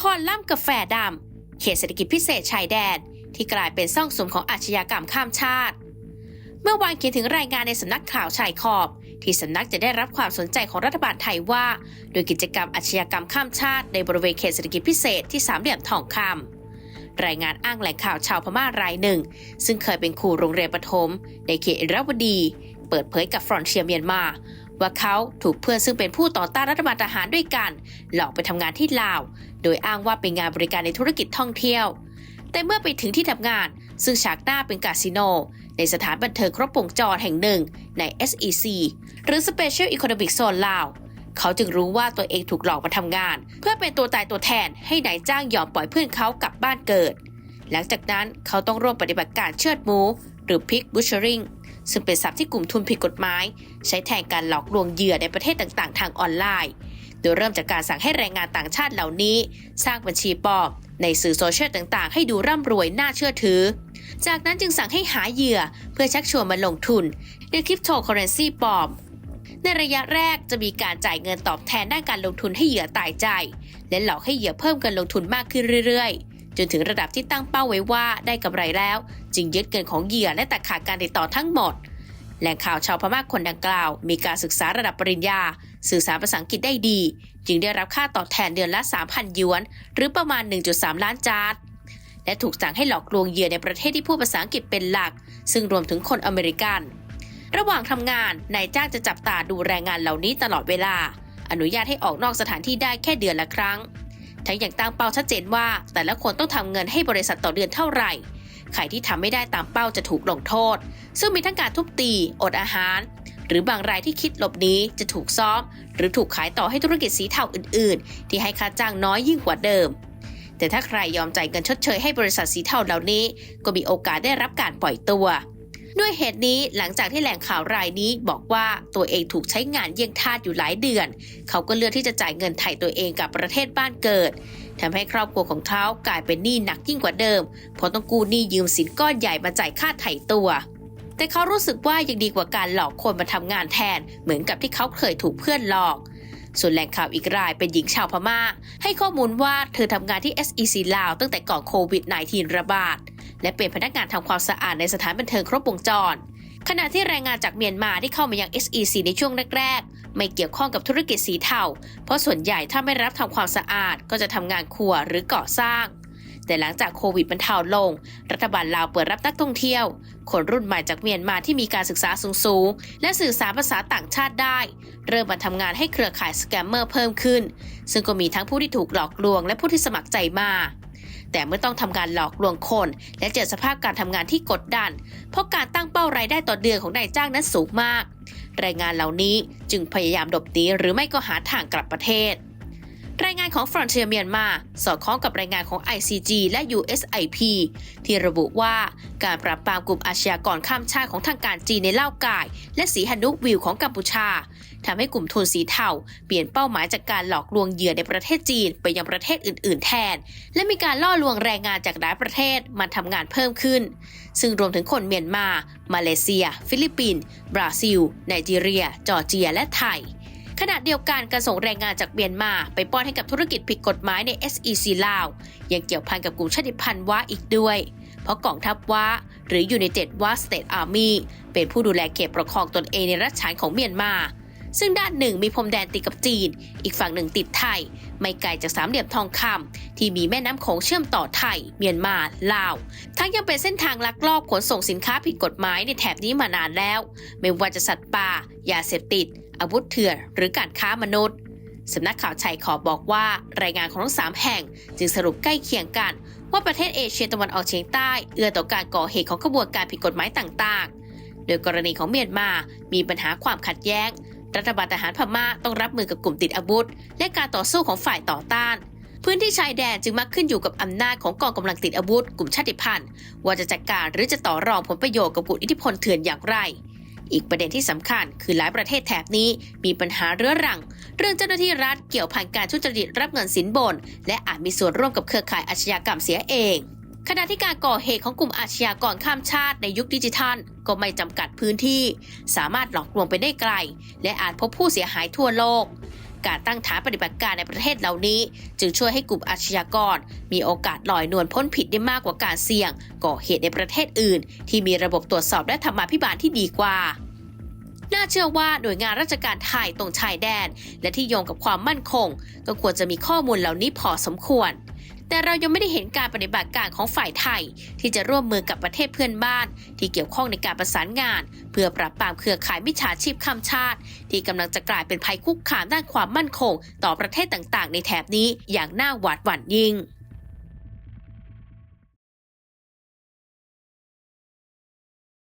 คอนล่ำกาแฟดำเขตเศรษฐกิจพิเศษชายแดน ที่กลายเป็นซ่องสุมของอาชญากรรมข้ามชาติ เมื่อวานเขียนถึงรายงานในสำนักข่าวชายขอบ ที่สำนักจะได้รับความสนใจของรัฐบาลไทยว่า โดยกิจกรรมอาชญากรรมข้ามชาติในบริเวณเขตเศรษฐกิจพิเศษที่สามเหลี่ยมทองคำรายงานอ้างแหล่งข่าวชาวพม่ารายหนึ่ง ซึ่งเคยเป็นครูโรงเรียนประถมในเขตอิราวดี เปิดเผยกับฟรอนเชียเมียนมา ว่าเขาถูกเพื่อนซึ่งเป็นผู้ต่อต้านรัฐบาลทหารด้วยกัน หลอกไปทำงานที่ลาว โดยอ้างว่าเป็นงานบริการในธุรกิจท่องเที่ยว แต่เมื่อไปถึงที่ทำงาน ซึ่งฉากหน้าเป็นคาสิโน ในสถานบันเทิงครบวงจรแห่งหนึ่งใน SEC หรือ Special Economic Zone ลาวเขาจึงรู้ว่าตัวเองถูกหลอกมาทำงาน เพื่อเป็นตัวตายตัวแทนให้นายจ้างยอมปล่อยเพื่อนเขากลับบ้านเกิด หลังจากนั้นเขาต้องร่วมปฏิบัติการเชือดหมู หรือ Pig Butchering ซึ่งเป็นศัพท์ที่กลุ่มทุนผิดกฎหมาย ใช้แทนการหลอกลวงเหยื่อในประเทศต่างๆ ทางออนไลน์ โดยเริ่มจากการสั่งให้แรงงานต่างชาติเหล่านี้ สร้างบัญชีปลอมในสื่อโซเชียลต่างๆ ให้ดูร่ำรวยน่าเชื่อถือ จากนั้นจึงสั่งให้หาเหยื่อเพื่อชักชวนมาลงทุนในคริปโตเคอเรนซีปลอมในระยะแรกจะมีการจ่ายเงินตอบแทนด้านการลงทุนให้เหยื่อตายใจ และหลอกให้เหยื่อเพิ่มเงินลงทุนมากขึ้นเรื่อยๆ จนถึงระดับที่ตั้งเป้าไว้ว่าได้กำไรแล้ว จึงยึดเงินของเหยื่อและตัดขาดการติดต่อทั้งหมด แหล่งข่าวชาวพม่าคนดังกล่าว มีการศึกษาระดับปริญญา สื่อสารภาษาอังกฤษได้ดี จึงได้รับค่าตอบแทนเดือนละ 3,000หยวน หรือประมาณ 1.3 ล้านจาร์ดและถูกสั่งให้หลอกลวงเหยื่อในประเทศที่พูดภาษาอังกฤษเป็นหลัก ซึ่งรวมถึงคนอเมริกัน ระหว่างทำงานนายจ้างจะจับตาดูแรงงานเหล่านี้ตลอดเวลา อนุญาตให้ออกนอกสถานที่ได้แค่เดือนละครั้ง ทั้งยังตั้งเป้าชัดเจนว่า แต่ละคนต้องทำเงินให้บริษัทต่อเดือนเท่าไหร่ ใครที่ทำไม่ได้ตามเป้าจะถูกลงโทษ ซึ่งมีทั้งการทุบตี อดอาหาร หรือบางรายที่คิดหลบหนีจะถูกซ้อม หรือถูกขายต่อให้ธุรกิจสีเทาอื่น ๆ ที่ให้ค่าจ้างน้อยยิ่งกว่าเดิม แต่ถ้าใครยอมจ่ายเงินชดเชยให้บริษัทสีเทาเหล่านี้ ก็มีโอกาสได้รับการปล่อยตัว ด้วยเหตุนี้หลังจากที่แหล่งข่าวรายนี้บอกว่าตัวเองถูกใช้งานเยี่ยงทาสอยู่หลายเดือน เขาก็เลือกที่จะจ่ายเงินไถ่ตัวเองกับประเทศบ้านเกิดทำให้ครอบครัวของเขากลายเป็นหนี้หนักยิ่งกว่าเดิม เพราะต้องกู้หนี้ยืมสินก้อนใหญ่มาจ่ายค่าไถ่ตัวแต่เขารู้สึกว่ายังดีกว่าการหลอกคนมาทำงานแทน เหมือนกับที่เขาเคยถูกเพื่อนหลอก ส่วนแหล่งข่าวอีกรายเป็นหญิงชาวพม่า ให้ข้อมูลว่าเธอทำงานที่ SEC ลาวตั้งแต่ก่อนโควิด -19 ระบาด และเป็นพนักงานทำความสะอาดในสถานบันเทิงครบวงจร ขณะที่แรงงานจากเมียนมาที่เข้ามายัง SEC ในช่วงแรกๆ ไม่เกี่ยวข้องกับธุรกิจสีเทา เพราะส่วนใหญ่ถ้าไม่รับทำความสะอาดก็จะทำงานครัวหรือก่อสร้าง แต่หลังจากโควิดบรรเทาลง รัฐบาลลาวเปิดรับนักท่องเที่ยว คนรุ่นใหม่จากเมียนมาที่มีการศึกษาสูงๆ และสื่อสารภาษาต่างชาติได้ เริ่มมาทำงานให้เครือข่ายสแกมเมอร์เพิ่มขึ้น ซึ่งก็มีทั้งผู้ที่ถูกหลอกลวงและผู้ที่สมัครใจมา แต่เมื่อต้องทำงานหลอกลวงคน และเจอสภาพการทำงานที่กดดัน เพราะการตั้งเป้ารายได้ต่อเดือนของนายจ้างนั้นสูงมาก แรงงานเหล่านี้จึงพยายามดบหนีหรือไม่ก็หาทางกลับประเทศ รายงานของ Frontier เมียนมาสอดคล้องกับรายงานของ ICG และ USIP ที่ระบุว่าการปราบปรามกลุ่มอาชญากรข้ามชาติของทางการจีนในเล่ากาย และสีฮานุกวิวของกัมพูชาทำให้กลุ่มทุนสีเทาเปลี่ยนเป้าหมายจากการหลอกลวงเหยื่อในประเทศจีนไปยังประเทศอื่น ๆ แทน และมีการล่อลวงแรงงานจากหลายประเทศมาทำงานเพิ่มขึ้น ซึ่งรวมถึงคนเมียนมา มาเลเซีย ฟิลิปปินส์บราซิลไนจีเรีย จอร์เจีย และไทย ขณะเดียวกันการส่งแรงงานจากเมียนมา ไปป้อนให้กับธุรกิจผิดกฎหมายใน SEC ลาว ยังเกี่ยวพันกับกลุ่มชาติพันธุ์ว้าอีกด้วย เพราะกองทัพว้าหรือ United Wa State Army เป็นผู้ดูแลเขตปกครองตนเองในรัฐฉานของเมียนมา ซึ่งด้านหนึ่งมีพรมแดนติดกับจีน อีกฝั่งหนึ่งติดไทย ไม่ไกลจากสามเหลี่ยมทองคำที่มีแม่น้ำโขงเชื่อมต่อไทย เมียนมา ลาว ทั้งยังเป็นเส้นทางลักลอบขนส่งสินค้าผิดกฎหมายในแถบนี้มานานแล้ว ไม่ว่าจะสัตว์ป่า ยาเสพติด อาวุธเถื่อนหรือการค้ามนุษย์สำนักข่าวชัยขอบอกว่ารายงานของทั้งสามแห่ง จึงสรุปใกล้เคียงกัน ว่าประเทศเอเชียตะวันออกเฉียงใต้เอื้อต่อการก่อเหตุของขบวนการผิดกฎหมายต่าง ๆ โดยกรณีของเมียนมา มีปัญหาความขัดแย้ง รัฐบาลทหารพม่าต้องรับมือกับกลุ่มติดอาวุธ และการต่อสู้ของฝ่ายต่อต้าน พื้นที่ชายแดนจึงมักขึ้นอยู่กับอำนาจของกองกำลังติดอาวุธ กลุ่มชาติพันธุ์ ว่าจะจัดการหรือจะต่อรองผลประโยชน์กับกลุ่มอิทธิพลเถื่อนอย่างไรอีกประเด็นที่สำคัญคือหลายประเทศแถบนี้มีปัญหาเรื้อรัง เรื่องเจ้าหน้าที่รัฐเกี่ยวพันการทุจริตรับเงินสินบน และอาจมีส่วนร่วมกับเครือข่ายอาชญากรรมเสียเอง ขณะที่การก่อเหตุของกลุ่มอาชญากรข้ามชาติในยุคดิจิทัล ก็ไม่จำกัดพื้นที่ สามารถหลอกลวงไปได้ไกล และอาจพบผู้เสียหายทั่วโลก การตั้งฐานปฏิบัติการในประเทศเหล่านี้ จึงช่วยให้กลุ่มอาชญากร มีโอกาสลอยนวลพ้นผิดได้มากกว่าการเสี่ยง ก่อเหตุในประเทศอื่น ที่มีระบบตรวจสอบและธรรมาภิบาลที่ดีกว่าน่าเชื่อว่าหน่วยงานราชการไทยตรงชายแดน และที่โยงกับความมั่นคง ก็ควรจะมีข้อมูลเหล่านี้พอสมควร แต่เรายังไม่ได้เห็นการปฏิบัติการของฝ่ายไทย ที่จะร่วมมือกับประเทศเพื่อนบ้าน ที่เกี่ยวข้องในการประสานงาน เพื่อปราบปรามเครือข่ายมิจฉาชีพข้ามชาติ ที่กำลังจะกลายเป็นภัยคุกคามด้านความมั่นคง ต่อประเทศต่างๆ ในแถบนี้อย่างน่าหวาดหวั่นยิ่ง